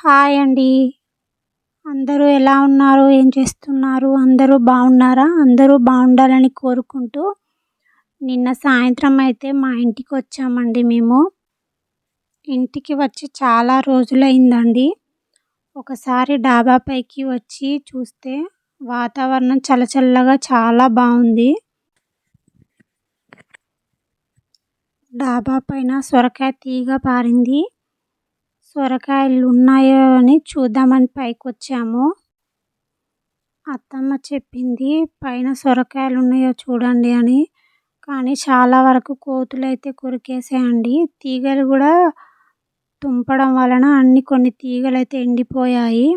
Hi అండి. అందరూ ఎలా ఉన్నారు? ఏం చేస్తున్నారు? అందరూ బాగున్నారా? అందరూ బాగుండాలని కోరుకుంటూ నిన్న సాయంత్రం అయితే మా ఇంటికి వచ్చామండి మేము. ఇంటికి వచ్చి చాలా రోజులైందండి. ఒకసారి డాబాపైకి వచ్చి చూస్తే వాతావరణం చల్లచల్లగా చాలా బాగుంది. డాబా పైన సొరకాయ తీగ పారింది. సొరకాయలు ఉన్నాయో అని చూద్దామని పైకి వచ్చాము అత్తమ్మ చెప్పింది పైన సొరకాయలు ఉన్నాయో చూడండి అని. కానీ చాలా వరకు కోతులు అయితే కొరికేసాయండి తీగలు కూడా తుంపడం వలన అన్ని కొన్ని తీగలు అయితే ఎండిపోయాయి.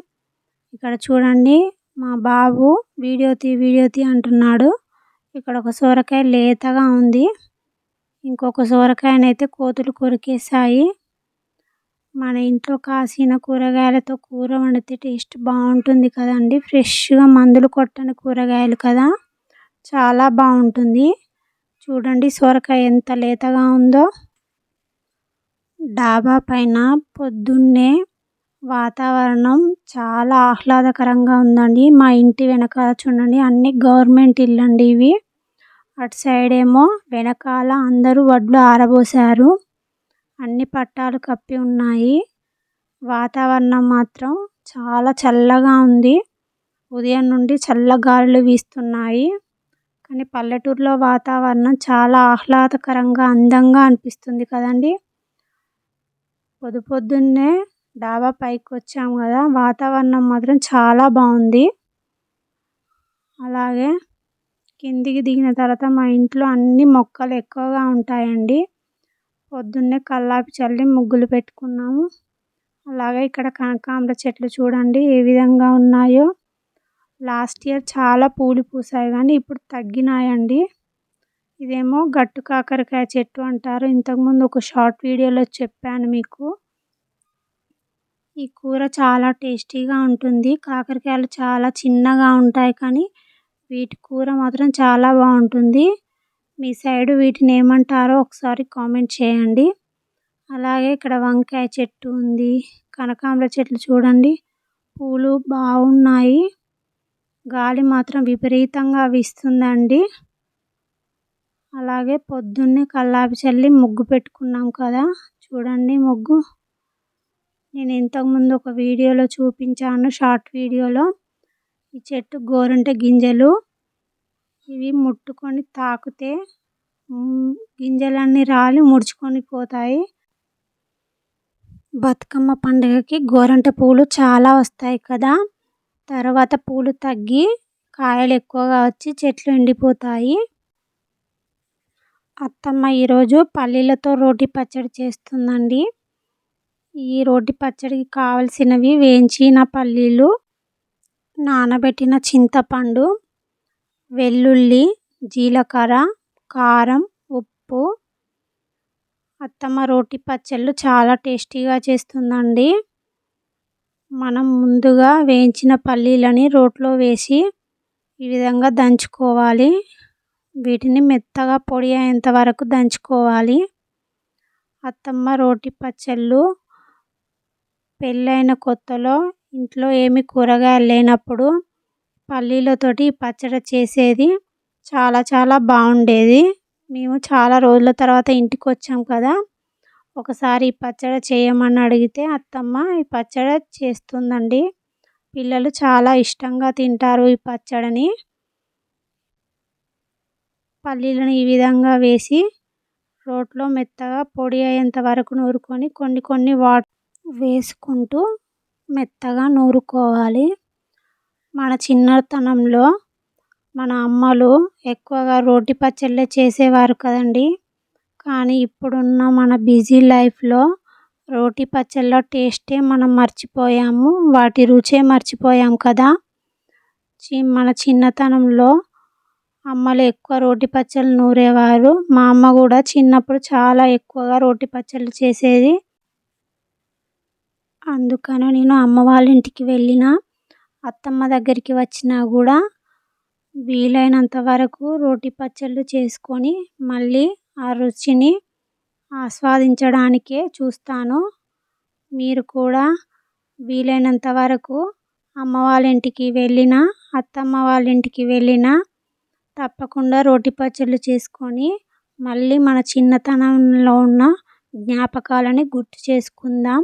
ఇక్కడ చూడండి మా బాబు వీడియో తీ వీడియో తీ అంటున్నాడు. ఇక్కడ ఒక సొరకాయ లేతగా ఉంది. ఇంకొక సొరకాయనైతే కోతులు కొరికేసాయి మన ఇంట్లో కాసిన కూరగాయలతో కూర వండితే టేస్ట్ బాగుంటుంది కదండి. ఫ్రెష్గా మందులు కొట్టని కూరగాయలు కదా. చాలా బాగుంటుంది. చూడండి సొరకాయ ఎంత లేతగా ఉందో. డాబా పైన పొద్దున్నే వాతావరణం చాలా ఆహ్లాదకరంగా ఉందండి. మా ఇంటి వెనకాల చూడండి అన్ని గవర్నమెంట్ ఇల్లు అండి ఇవి. అటు సైడ్ ఏమో వెనకాల అందరూ వడ్లు ఆరబోసారు. అన్ని పట్టాలు కప్పి ఉన్నాయి. వాతావరణం మాత్రం చాలా చల్లగా ఉంది. ఉదయం నుండి చల్ల గాలులు వీస్తున్నాయి. కానీ పల్లెటూరులో వాతావరణం చాలా ఆహ్లాదకరంగా అందంగా అనిపిస్తుంది కదండి. పొద్దు పొద్దున్నే డాబా పైకి వచ్చాము కదా వాతావరణం మాత్రం చాలా బాగుంది. అలాగే కిందికి దిగిన తర్వాత మా ఇంట్లో అన్ని మొక్కలు ఎక్కువగా ఉంటాయండి. పొద్దున్నే కల్లాపి చల్లి ముగ్గులు పెట్టుకున్నాము. అలాగే ఇక్కడ కనకాంబర చెట్లు చూడండి ఏ విధంగా ఉన్నాయో. లాస్ట్ ఇయర్ చాలా పూలు పూసాయి కానీ ఇప్పుడు తగ్గినాయండి. ఇదేమో గట్టు కాకరకాయ చెట్టు అంటారు. ఇంతకుముందు ఒక షార్ట్ వీడియోలో చెప్పాను మీకు. ఈ కూర చాలా టేస్టీగా ఉంటుంది. కాకరకాయలు చాలా చిన్నగా ఉంటాయి కానీ వీటి కూర మాత్రం చాలా బాగుంటుంది. మీ సైడ్ వీటిని ఏమంటారో ఒకసారి కామెంట్ చేయండి. అలాగే ఇక్కడ వంకాయ చెట్టు ఉంది. కనకాంబర చెట్లు చూడండి. పూలు బాగున్నాయి. గాలి మాత్రం విపరీతంగా వీస్తుందండి. అలాగే పొద్దున్నే కల్లాపి చల్లి ముగ్గు పెట్టుకున్నాం కదా. చూడండి ముగ్గు. నేను ఇంతకుముందు ఒక వీడియోలో చూపించాను షార్ట్ వీడియోలో. ఈ చెట్టు గోరంట గింజలు. ఇవి ముట్టుకొని తాకితే గింజలన్నీ రాలి ముడుచుకొని పోతాయి. బతుకమ్మ పండుగకి గోరంట పూలు చాలా వస్తాయి కదా. తర్వాత పూలు తగ్గి కాయలు ఎక్కువగా వచ్చి చెట్లు ఎండిపోతాయి. అత్తమ్మ ఈరోజు పల్లీలతో రోటి పచ్చడి చేస్తుందండి. ఈ రోటి పచ్చడికి కావలసినవి వేయించిన పల్లీలు నానబెట్టిన చింతపండు వెల్లుల్లి జీలకర్ర కారం ఉప్పు. అత్తమ్మ రోటి పచ్చళ్ళు చాలా టేస్టీగా చేస్తుందండి. మనం ముందుగా వేయించిన పల్లీలని రోట్లో వేసి ఈ విధంగా దంచుకోవాలి. వీటిని మెత్తగా పొడి అయ్యేంత వరకు దంచుకోవాలి. అత్తమ్మ రోటి పచ్చళ్ళు పెళ్ళైన కొత్తలో ఇంట్లో ఏమి కూరగాయలు లేనప్పుడు పల్లీలతోటి పచ్చడి చేసేది. చాలా చాలా బాగుండేది. మేము చాలా రోజుల తర్వాత ఇంటికి వచ్చాం కదా. ఒకసారి ఈ పచ్చడి చేయమని అడిగితే అత్తమ్మ ఈ పచ్చడి చేస్తుందండి. పిల్లలు చాలా ఇష్టంగా తింటారు ఈ పచ్చడిని. పల్లీలను ఈ విధంగా వేసి రోట్లో మెత్తగా పొడి అయ్యేంత వరకు నూరుకొని కొన్ని కొన్ని వాటర్ వేసుకుంటూ మెత్తగా నూరుకోవాలి. మన చిన్నతనంలో మన అమ్మలు ఎక్కువగా రోటి పచ్చళ్ళే చేసేవారు కదండి. కానీ ఇప్పుడున్న మన బిజీ లైఫ్లో రోటి పచ్చళ్ళ టేస్టే మనం మర్చిపోయాము వాటి రుచే మర్చిపోయాం కదా. చి మన చిన్నతనంలో అమ్మలు ఎక్కువ రోటి పచ్చళ్ళు నూరేవారు మా అమ్మ కూడా చిన్నప్పుడు చాలా ఎక్కువగా రోటి పచ్చళ్ళు చేసేది. అందుకని నేను అమ్మ వాళ్ళ ఇంటికి వెళ్ళిన అత్తమ్మ దగ్గరికి వచ్చినా కూడా వీలైనంత వరకు రోటి పచ్చళ్ళు చేసుకొని మళ్ళీ ఆ రుచిని ఆస్వాదించడానికే చూస్తాను. మీరు కూడా వీలైనంత వరకు అమ్మ వాళ్ళ ఇంటికి వెళ్ళినా అత్తమ్మ వాళ్ళ ఇంటికి వెళ్ళినా తప్పకుండా రోటి పచ్చళ్ళు చేసుకొని మళ్ళీ మన చిన్నతనంలో ఉన్న జ్ఞాపకాలని గుర్తు చేసుకుందాం.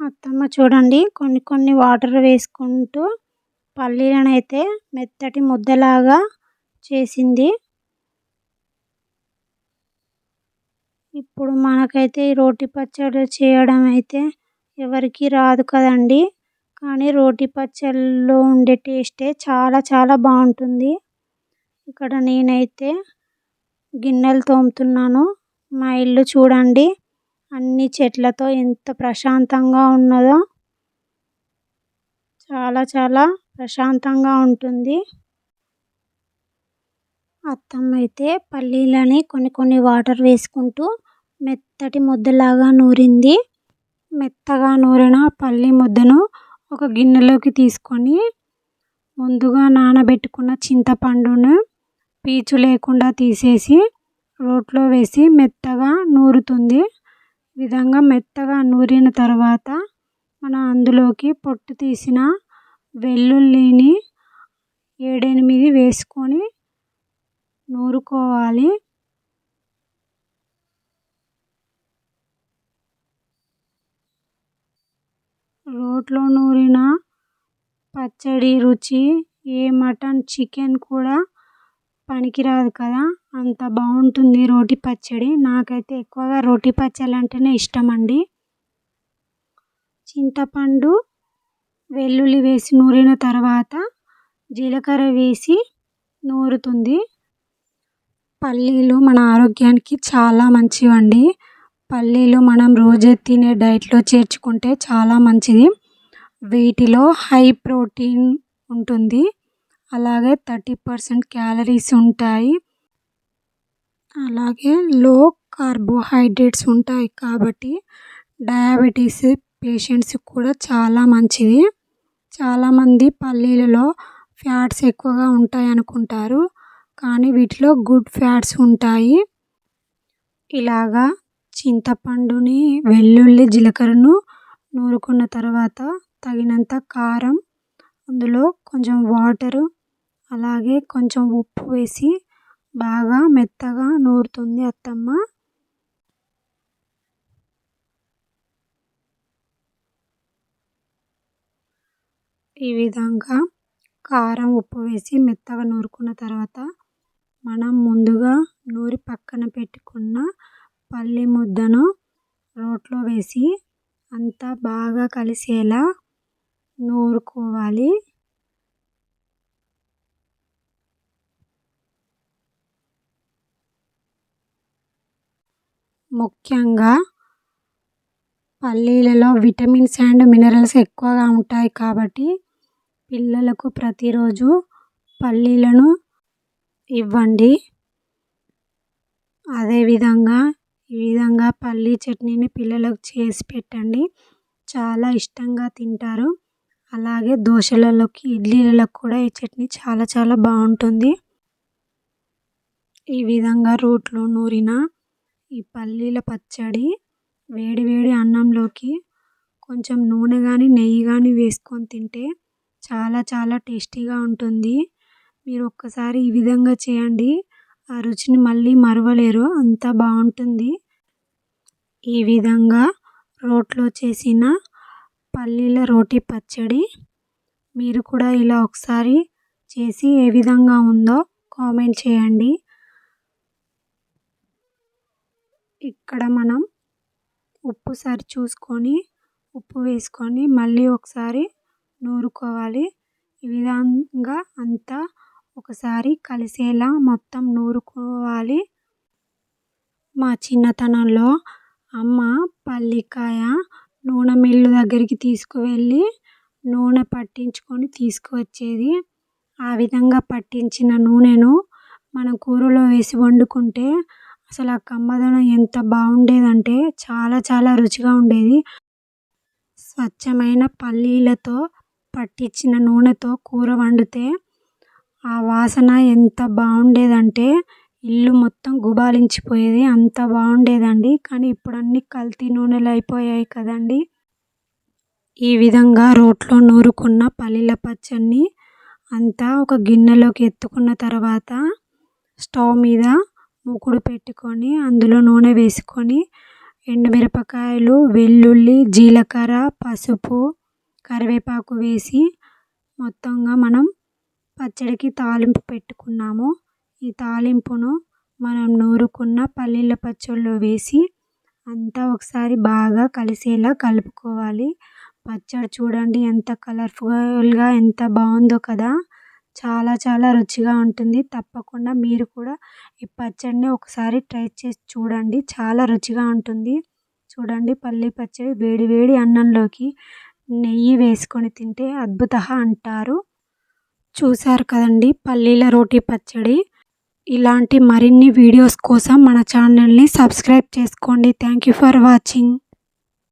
అత్తమ్మ చూడండి కొన్ని కొన్ని వాటర్ వేసుకుంటూ పల్లీలను అయితే మెత్తటి ముద్దలాగా చేసింది. ఇప్పుడు మనకైతే ఈ రోటి పచ్చడి చేయడం అయితే ఎవరికి రాదు కదండి. కానీ రోటి పచ్చళ్ళలో ఉండే టేస్టే చాలా చాలా బాగుంటుంది. ఇక్కడ నేనైతే గిన్నెలు తోముతున్నాను. మా ఇల్లు చూడండి అన్ని చెట్లతో ఎంత ప్రశాంతంగా ఉన్నదో చాలా చాలా ప్రశాంతంగా ఉంటుంది. అత్తమ్మ అయితే పల్లీలని కొన్ని కొన్ని వాటర్ వేసుకుంటూ మెత్తటి ముద్దలాగా నూరింది. మెత్తగా నూరిన పల్లి ముద్దను ఒక గిన్నెలోకి తీసుకొని ముందుగా నానబెట్టుకున్న చింతపండును పీచు లేకుండా తీసేసి రోట్లో వేసి మెత్తగా నూరుతుంది. విధంగా మెత్తగా నూరిన తర్వాత మనం అందులోకి పొట్టు తీసిన వెల్లుల్లిని ఏడెనిమిది వేసుకొని నూరుకోవాలి. రోట్లో నూరిన పచ్చడి రుచి ఏ మటన్ చికెన్ కూడా పనికిరాదు కదా. అంత బాగుంటుంది రోటి పచ్చడి. నాకైతే ఎక్కువగా రోటి పచ్చడి అంటేనే ఇష్టం అండి చింతపండు వెల్లుల్లి వేసి నూరిన తర్వాత జీలకర్ర వేసి నూరుతుంది. పల్లీలు మన ఆరోగ్యానికి చాలా మంచివండి. పల్లీలు మనం రోజు తినే డైట్లో చేర్చుకుంటే చాలా మంచిది. వీటిలో హై ప్రోటీన్ ఉంటుంది. అలాగే థర్టీ పర్సెంట్ క్యాలరీస్ ఉంటాయి. అలాగే లో కార్బోహైడ్రేట్స్ ఉంటాయి కాబట్టి డయాబెటీస్ పేషెంట్స్కి కూడా చాలా మంచిది. చాలామంది పల్లీలలో ఫ్యాట్స్ ఎక్కువగా ఉంటాయి అనుకుంటారు. కానీ వీటిలో గుడ్ ఫ్యాట్స్ ఉంటాయి. ఇలాగా చింతపండుని వెల్లుల్లి జీలకర్రను నూరుకున్న తర్వాత తగినంత కారం అందులో కొంచెం వాటరు అలాగే కొంచెం ఉప్పు వేసి బాగా మెత్తగా నూరుతుంది అత్తమ్మ. ఈ విధంగా కారం ఉప్పు వేసి మెత్తగా నూరుకున్న తర్వాత మనం ముందుగా నూరి పక్కన పెట్టుకున్న పల్లి ముద్దను రోట్లో వేసి అంతా బాగా కలిసేలా నూరుకోవాలి. ముఖ్యంగా పల్లీలలో విటమిన్స్ అండ్ మినరల్స్ ఎక్కువగా ఉంటాయి కాబట్టి పిల్లలకు ప్రతిరోజు పల్లీలను ఇవ్వండి. అదేవిధంగా ఈ విధంగా పల్లీ చట్నీని పిల్లలకు చేసి పెట్టండి. చాలా ఇష్టంగా తింటారు. అలాగే దోశలలోకి ఇడ్లీలలో కూడా ఈ చట్నీ చాలా చాలా బాగుంటుంది. ఈ విధంగా రోట్లో నూరిన ఈ పల్లీల పచ్చడి వేడి వేడి అన్నంలోకి కొంచెం నూనె కానీ నెయ్యి కానీ వేసుకొని తింటే చాలా చాలా టేస్టీగా ఉంటుంది. మీరు ఒక్కసారి ఈ విధంగా చేయండి. ఆ రుచిని మళ్ళీ మరవలేరు. అంత బాగుంటుంది. ఈ విధంగా రోట్లో చేసిన పల్లీల రోటి పచ్చడి మీరు కూడా ఇలా ఒకసారి చేసి ఏ విధంగా ఉందో కామెంట్ చేయండి. ఇక్కడ మనం ఉప్పు సరి చూసుకొని ఉప్పు వేసుకొని మళ్ళీ ఒకసారి నూరుకోవాలి. ఈ విధంగా అంతా ఒకసారి కలిసేలా మొత్తం నూరుకోవాలి. మా చిన్నతనంలో అమ్మ పల్లికాయ నూనె మిల్లు దగ్గరికి తీసుకువెళ్ళి నూనె పట్టించుకొని తీసుకువచ్చేది. ఆ విధంగా పట్టించిన నూనెను మనం కూరలో వేసి వండుకుంటే అసలు ఆ కమ్మదనం ఎంత బాగుండేదంటే చాలా చాలా రుచిగా ఉండేది. స్వచ్ఛమైన పల్లీలతో పట్టించిన నూనెతో కూర వండితే ఆ వాసన ఎంత బాగుండేదంటే ఇల్లు మొత్తం గుబాళించిపోయేది అంత బాగుండేదండి. కానీ ఇప్పుడు అన్నీ కల్తీ నూనెలు అయిపోయాయి కదండి. ఈ విధంగా రోట్లో నూరుకున్న పల్లీల పచ్చడిని అంతా ఒక గిన్నెలోకి ఎత్తుకున్న తర్వాత స్టవ్ మీద మూకుడు పెట్టుకొని అందులో నూనె వేసుకొని ఎండుమిరపకాయలు వెల్లుల్లి జీలకర్ర పసుపు కరివేపాకు వేసి మొత్తంగా మనం పచ్చడికి తాలింపు పెట్టుకున్నాము. ఈ తాలింపును మనం నూరుకున్న పల్లీల పచ్చడిలో వేసి అంతా ఒకసారి బాగా కలిసేలా కలుపుకోవాలి. పచ్చడి చూడండి ఎంత కలర్ఫుల్గా ఎంత బాగుందో కదా. చాలా చాలా రుచిగా ఉంటుంది. తప్పకుండా మీరు కూడా ఈ పచ్చడిని ఒకసారి ట్రై చేసి చూడండి. చాలా రుచిగా ఉంటుంది. చూడండి పల్లీ పచ్చడి వేడి వేడి అన్నంలోకి నెయ్యి వేసుకొని తింటే అద్భుత అంటారు. చూశారు కదండి పల్లీల రోటి పచ్చడి. ఇలాంటి మరిన్ని వీడియోస్ కోసం మన ఛానల్ని సబ్స్క్రైబ్ చేసుకోండి. Thank you for watching.